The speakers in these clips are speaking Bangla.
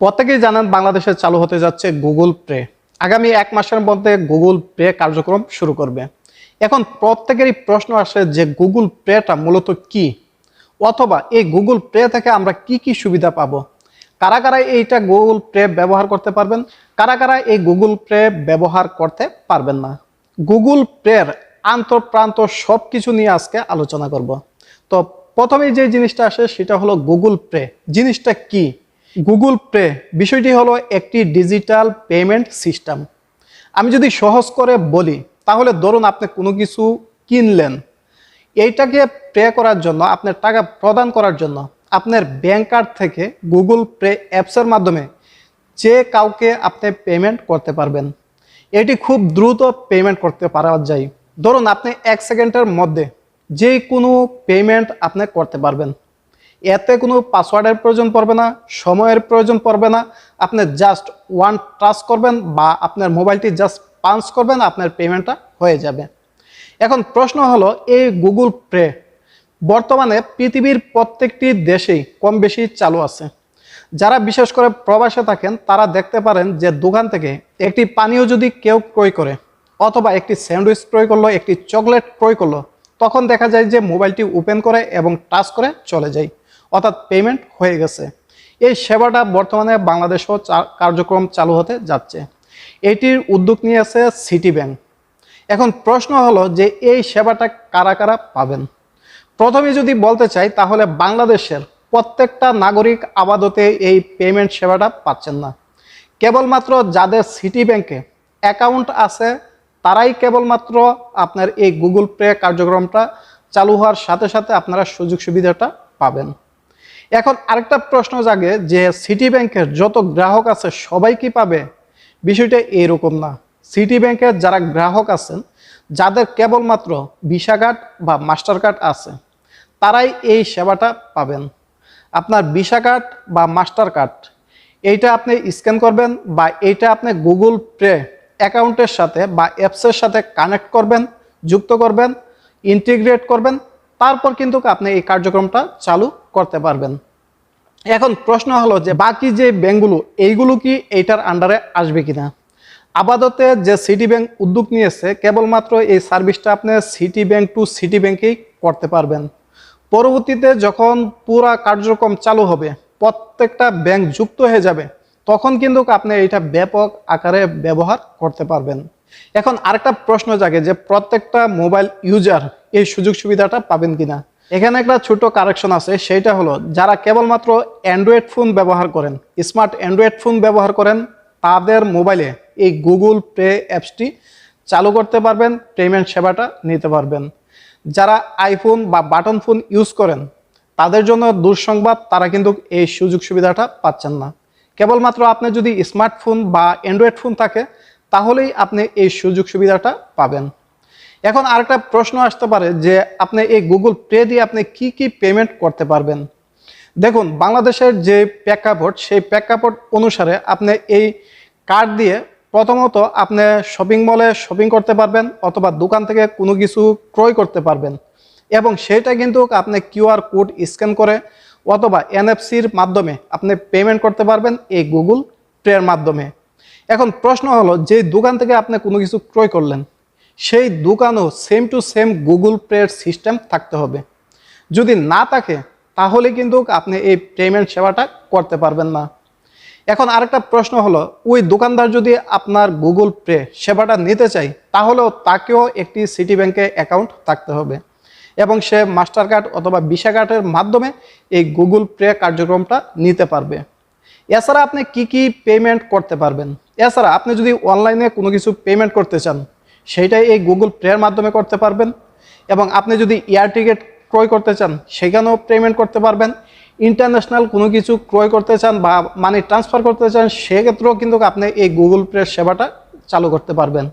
প্রত্যেকেই জানেন বাংলাদেশে চালু হতে যাচ্ছে গুগল পে। আগামী এক মাসের মধ্যে গুগল পে কার্যক্রম শুরু করবে। এখন প্রত্যেকেরই প্রশ্ন আসে যে গুগল পেটা মূলত কি? অথবা এই গুগল পে থেকে আমরা কি কি সুবিধা পাবো? কারা কারা এইটা গুগল পে ব্যবহার করতে পারবেন? কারা কারা এই গুগল পে ব্যবহার করতে পারবেন না? গুগল পের আন্তঃপ্রান্ত সব কিছু নিয়ে আজকে আলোচনা করব। তো প্রথমেই যে জিনিসটা আসে সেটা হলো গুগল পে। জিনিসটা কি? গুগল পে বিষয়টি হলো একটি ডিজিটাল পেমেন্ট সিস্টেম আমি যদি সহজ করে বলি, তাহলে ধরুন আপনি কোনো কিছু কিনলেন। এইটাকে পে করার জন্য, আপনার টাকা প্রদান করার জন্য আপনার ব্যাংক কার্ড থেকে গুগল পে অ্যাপসের মাধ্যমে যে কাউকে আপনি পেমেন্ট করতে পারবেন। এটি খুব দ্রুত পেমেন্ট করতে পারা যায়। ধরুন আপনি এক সেকেন্ডের মধ্যে যে কোনো পেমেন্ট আপনি করতে পারবেন। এতে কোনো পাসওয়ার্ডের প্রয়োজন পড়বে না, সময়ের প্রয়োজন পড়বে না, আপনি জাস্ট ওয়ান টাচ করবেন বা আপনার মোবাইলটি জাস্ট পাঞ্চ করবেন, আপনার পেমেন্টটা হয়ে যাবে। এখন প্রশ্ন হলো, এই গুগল পে বর্তমানে পৃথিবীর প্রত্যেকটি দেশেই কম বেশি চালু আছে। যারা বিশেষ করে প্রবাসে থাকেন, তারা দেখতে পারেন যে দোকান থেকে একটি পানীয় যদি কেউ ক্রয় করে অথবা একটি স্যান্ডউইচ ক্রয় করল, একটি চকলেট ক্রয় করল, তখন দেখা যায় যে মোবাইলটি ওপেন করে এবং টাচ করে চলে যায়। অর্থাৎ পেমেন্ট হয়ে গেছে। এই সেবাটা বর্তমানে বাংলাদেশেও কার্যক্রম চালু হতে যাচ্ছে। এটির উদ্যোগ নিয়েছে সিটি ব্যাংক এখন প্রশ্ন হলো যে এই সেবাটা কারা কারা পাবেন? প্রথমে যদি বলতে চাই, তাহলে বাংলাদেশের প্রত্যেকটা নাগরিক আবাদতে এই পেমেন্ট সেবাটা পাচ্ছেন না। কেবলমাত্র যাদের সিটি ব্যাংকে অ্যাকাউন্ট আছে, তারাই কেবলমাত্র আপনার এই গুগল পে কার্যক্রমটা চালু হওয়ার সাথে সাথে আপনারা সুযোগ সুবিধাটা পাবেন। এখন আরেকটা প্রশ্ন জাগে যে সিটি ব্যাংকের যত গ্রাহক আছে, সবাই কি পাবে? বিষয়টা এরকম না। সিটি ব্যাংকের যারা গ্রাহক আছেন, যাদের কেবলমাত্র ভিসা কার্ড বা মাস্টার কার্ড আছে, তারাই এই সেবাটা পাবেন। আপনার ভিসা কার্ড বা মাস্টার কার্ড এইটা আপনি স্ক্যান করবেন বা এইটা আপনি গুগল পে অ্যাকাউন্টের সাথে বা অ্যাপসের সাথে কানেক্ট করবেন, যুক্ত করবেন ইন্টিগ্রেট করবেন তারপর কিন্তু আপনি এই কার্যক্রমটা চালু করতে পারবেন। এখন প্রশ্ন হলো যে বাকি যে ব্যাংকগুলো, এইগুলো কি এইটার আন্ডারে আসবে কিনা? আপাততে যে সিটি ব্যাংক উদ্যোগ নিয়েছে, কেবলমাত্র এই সার্ভিসটা আপনি সিটি ব্যাংক টু সিটি ব্যাংকেই করতে পারবেন। পরবর্তীতে যখন পুরা কার্যক্রম চালু হবে, প্রত্যেকটা ব্যাংক যুক্ত হয়ে যাবে, তখন কিন্তু আপনি এটা ব্যাপক আকারে ব্যবহার করতে পারবেন। এখন আরেকটা প্রশ্ন জাগে যে প্রত্যেকটা মোবাইল ইউজার এই সুযোগ সুবিধাটা পাবেন কিনা? এখানে একটা ছোট কারেকশন আছে, সেইটা হলো যারা কেবলমাত্র অ্যান্ড্রয়েড ফোন ব্যবহার করেন স্মার্ট অ্যান্ড্রয়েড ফোন ব্যবহার করেন, তাদের মোবাইলে এই গুগল পে অ্যাপসটি চালু করতে পারবেন পেমেন্ট সেবাটা নিতে পারবেন। যারা আইফোন বা বাটন ফোন ইউজ করেন, তাদের জন্য দুঃসংবাদ, তারা কিন্তু এই সুযোগ সুবিধাটা পাচ্ছেন না। কেবলমাত্র আপনি যদি স্মার্টফোন বা অ্যান্ড্রয়েড ফোন থাকে তাহলেই আপনি এই সুযোগ সুবিধাটা পাবেন। এখন আরেকটা প্রশ্ন আসতে পারে যে আপনি এই গুগল পে দিয়ে আপনি কি কি পেমেন্ট করতে পারবেন? দেখুন, বাংলাদেশের যে প্রেক্ষাপট, সেই প্রেক্ষাপট অনুসারে আপনি এই কার্ড দিয়ে প্রথমত আপনি শপিং মলে শপিং করতে পারবেন অথবা দোকান থেকে কোনো কিছু ক্রয় করতে পারবেন। এবং সেটা কিন্তু আপনি কিউআর কোড স্ক্যান করে অথবা এনএফসির মাধ্যমে আপনি পেমেন্ট করতে পারবেন এই গুগল পের মাধ্যমে। এখন প্রশ্ন হলো, যে দোকান থেকে আপনি কোনো কিছু ক্রয় করলেন, সেই দোকানও সেম টু সেম গুগল পের সিস্টেম থাকতে হবে। যদি না থাকে, তাহলে কিন্তু আপনি এই পেমেন্ট সেবাটা করতে পারবেন না। এখন আরেকটা প্রশ্ন হলো, ওই দোকানদার যদি আপনার গুগল পে সেবাটা নিতে চাই তাহলেও তাকেও একটি সিটি ব্যাংকে অ্যাকাউন্ট থাকতে হবে। এবং সে মাস্টার কার্ড অথবা ভিসা কার্ডের মাধ্যমে এই গুগল পে কার্যক্রমটা নিতে পারবে। এছাড়া আপনি কি কি পেমেন্ট করতে পারবেন? এছাড়া আপনি যদি অনলাইনে কোনো কিছু পেমেন্ট করতে চান, সেইটাই এই গুগল পের মাধ্যমে করতে পারবেন। এবং আপনি যদি এয়ার টিকিট ক্রয় করতে চান, সেখানেও পেমেন্ট করতে পারবেন। ইন্টারন্যাশনাল কোনো কিছু ক্রয় করতে চান বা মানি ট্রান্সফার করতে চান, সেক্ষেত্রেও কিন্তু আপনি এই গুগল পে সেবাটা চালু করতে পারবেন।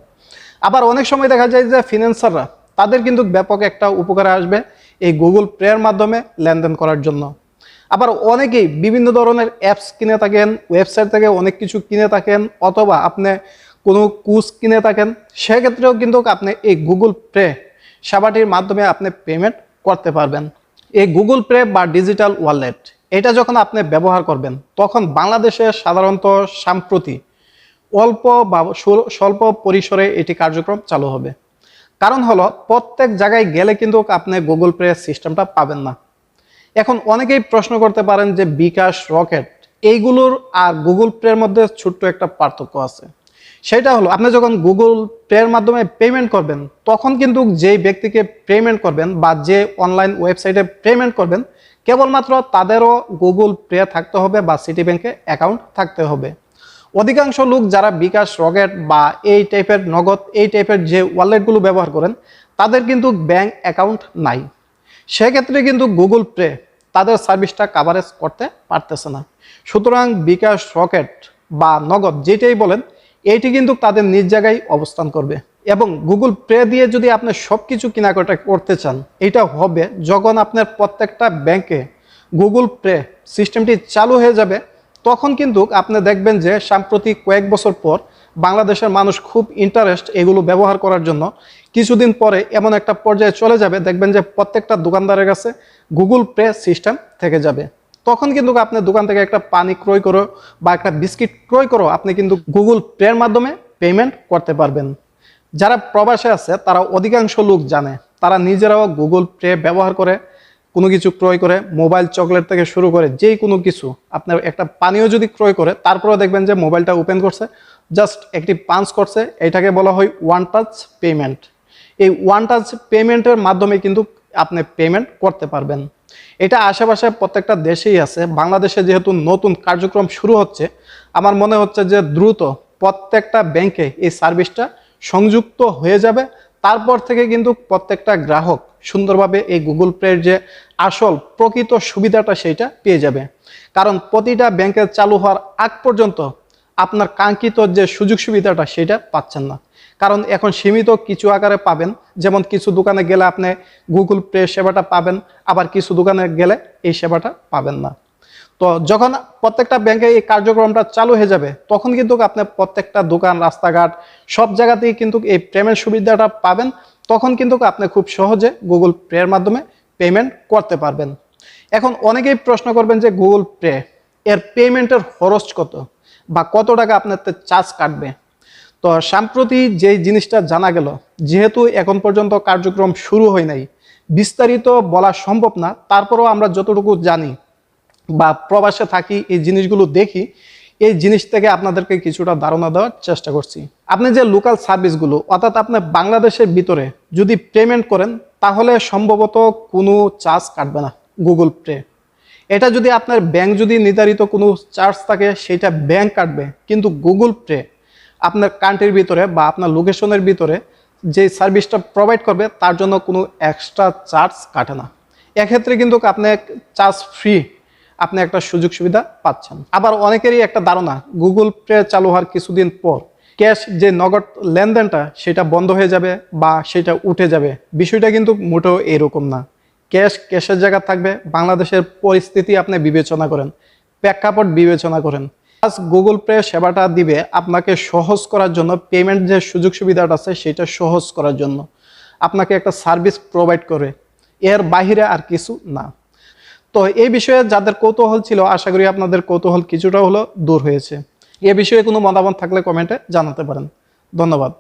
আবার অনেক সময় দেখা যায় যে ফিনান্সাররা তাদের কিন্তু ব্যাপক একটা উপকারে আসবে এই গুগল পের মাধ্যমে লেনদেন করার জন্য। আবার অনেকেই বিভিন্ন ধরনের অ্যাপস কিনে থাকেন ওয়েবসাইট থেকে অনেক কিছু কিনে থাকেন, অথবা আপনি কোনো কুস কিনে থাকেন, সেক্ষেত্রেও কিন্তু আপনি এই গুগল পে সেবাটির মাধ্যমে আপনি পেমেন্ট করতে পারবেন। এই গুগল পে বা ডিজিটাল ওয়ালেট এটা যখন আপনি ব্যবহার করবেন, তখন বাংলাদেশে সাধারণত সাম্প্রতি অল্প বা স্বল্প পরিসরে এটি কার্যক্রম চালু হবে। কারণ হলো, প্রত্যেক জায়গায় গেলে কিন্তু আপনি গুগল পে সিস্টেমটা পাবেন না। এখন অনেকেই প্রশ্ন করতে পারেন যে বিকাশ, রকেট, এইগুলোর আর গুগল পের মধ্যে ছোট্ট একটা পার্থক্য আছে। সেটা হলো, আপনি যখন গুগল পের মাধ্যমে পেমেন্ট করবেন, তখন কিন্তু যেই ব্যক্তিকে পেমেন্ট করবেন বা যে অনলাইন ওয়েবসাইটে পেমেন্ট করবেন, কেবলমাত্র তাদেরও গুগল পে থাকতে হবে বা সিটি ব্যাংকে অ্যাকাউন্ট থাকতে হবে। অধিকাংশ লোক যারা বিকাশ, রকেট বা এই টাইপের নগদ, এই টাইপের যে ওয়ালেটগুলো ব্যবহার করেন, তাদের কিন্তু ব্যাংক অ্যাকাউন্ট নাই। সেক্ষেত্রে কিন্তু গুগল পে তাদের সার্ভিসটা কাভারেজ করতে পারতেছে না। সুতরাং বিকাশ রকেট বা নগদ যেটাই বলেন এইটি কিন্তু তাদের নিজ জায়গায় অবস্থান করবে। এবং গুগল পে দিয়ে যদি আপনি সব কিছু কেনাকাটা করতে চান, এটা হবে যখন আপনার প্রত্যেকটা ব্যাংকে গুগল পে সিস্টেমটি চালু হয়ে যাবে, তখন কিন্তু আপনি দেখবেন যে সাম্প্রতিক কয়েক বছর পর বাংলাদেশের মানুষ খুব ইন্টারেস্ট এগুলো ব্যবহার করার জন্য। কিছুদিন পরে এমন একটা পর্যায়ে চলে যাবে, দেখবেন যে প্রত্যেকটা দোকানদারের কাছে গুগল পে সিস্টেম থেকে যাবে। তখন কিন্তু আপনি দোকান থেকে একটা পানি ক্রয় করো বা একটা বিস্কিট ক্রয় করো, আপনি কিন্তু গুগল পের মাধ্যমে পেমেন্ট করতে পারবেন। যারা প্রবাসে আছে, তারা অধিকাংশ লোক জানে। তারা নিজেরাও গুগল পে ব্যবহার করে, কোনো কিছু ক্রয় করে মোবাইল চকলেট থেকে শুরু করে যেই কোনো কিছু। আপনার একটা পানীয় যদি ক্রয় করে, তারপরেও দেখবেন যে মোবাইলটা ওপেন করছে। জাস্ট একটি পাঞ্চ করছে, এটাকে বলা হয় ওয়ান টাচ পেমেন্ট এই ওয়ান টাচ পেমেন্টের মাধ্যমে কিন্তু আপনি পেমেন্ট করতে পারবেন। এটা আশেপাশে প্রত্যেকটা দেশেই আছে। বাংলাদেশে যেহেতু নতুন কার্যক্রম শুরু হচ্ছে, আমার মনে হচ্ছে যে দ্রুত প্রত্যেকটা ব্যাংকে এই সার্ভিসটা সংযুক্ত হয়ে যাবে। তারপর থেকে কিন্তু প্রত্যেকটা গ্রাহক সুন্দরভাবে এই গুগল পের যে আসল প্রকৃত সুবিধাটা সেইটা পেয়ে যাবে। কারণ প্রতিটা ব্যাংকের চালু হওয়ার আগ পর্যন্ত আপনার কাঙ্ক্ষিত যে সুযোগ সুবিধাটা সেটা পাচ্ছেন না। কারণ এখন সীমিত কিছু আকারে পাবেন, যেমন কিছু দোকানে গেলে আপনি গুগল পে সেবাটা পাবেন, আবার কিছু দোকানে গেলে এই সেবাটা পাবেন না। তো যখন প্রত্যেকটা ব্যাংকে এই কার্যক্রমটা চালু হয়ে যাবে, তখন কিন্তু আপনি প্রত্যেকটা দোকান, রাস্তাঘাট, সব জায়গাতেই কিন্তু এই পেমেন্ট সুবিধাটা পাবেন, তখন কিন্তু আপনি খুব সহজে গুগল পের মাধ্যমে পেমেন্ট করতে পারবেন। এখন অনেকেই প্রশ্ন করবেন যে গুগল পে এর পেমেন্টের খরচ কত? বা কত টাকা আপনার চার্জ কাটবে। তো সাম্প্রতি যে জিনিসটা জানা গেল, যেহেতু এখন পর্যন্ত কার্যক্রম শুরু হয় নাই, বিস্তারিত বলা সম্ভব না, তারপরেও আমরা যতটুকু জানি বা প্রবাসে থাকি, এই জিনিসগুলো দেখি, এই জিনিস থেকে আপনাদেরকে কিছুটা ধারণা দেওয়ার চেষ্টা করছি। আপনি যে লোকাল সার্ভিসগুলো অর্থাৎ আপনি বাংলাদেশের ভিতরে যদি পেমেন্ট করেন, তাহলে সম্ভবত কোনো চার্জ কাটবে না গুগল পে এটা যদি আপনার ব্যাংক যদি নির্ধারিত কোনো চার্জ থাকে, সেটা ব্যাংক কাটবে। কিন্তু গুগল পে আপনার কান্ট্রির ভিতরে বা আপনার লোকেশনের ভিতরে যে সার্ভিসটা প্রোভাইড করবে, তার জন্য কোনো এক্সট্রা চার্জ কাটে না। এক্ষেত্রে কিন্তু আপনি চার্জ ফ্রি আপনি একটা সুযোগ সুবিধা পাচ্ছেন। আবার অনেকেরই একটা ধারণা গুগল পে চালু হওয়ার কিছুদিন পর ক্যাশ যে নগদ লেনদেনটা, সেটা বন্ধ হয়ে যাবে বা সেটা উঠে যাবে। বিষয়টা কিন্তু মোটেও এরকম না। ক্যাশ ক্যাশের জায়গা থাকবে, বাংলাদেশের পরিস্থিতি আপনি বিবেচনা করেন, প্রেক্ষাপট বিবেচনা করেন। আজ গুগল পে সেবাটা দিবে আপনাকে সহজ করার জন্য পেমেন্ট যে সুযোগ সুবিধাটা আছে সেটা সহজ করার জন্য। আপনাকে একটা সার্ভিস প্রোভাইড করে এর বাহিরে আর কিছু না। তো এই বিষয়ে যাদের কৌতূহল ছিল, আশা করি আপনাদের কৌতূহল কিছুটা হলো দূর হয়েছে। এ বিষয়ে কোনো মতামত থাকলে কমেন্টে জানাতে পারেন। ধন্যবাদ।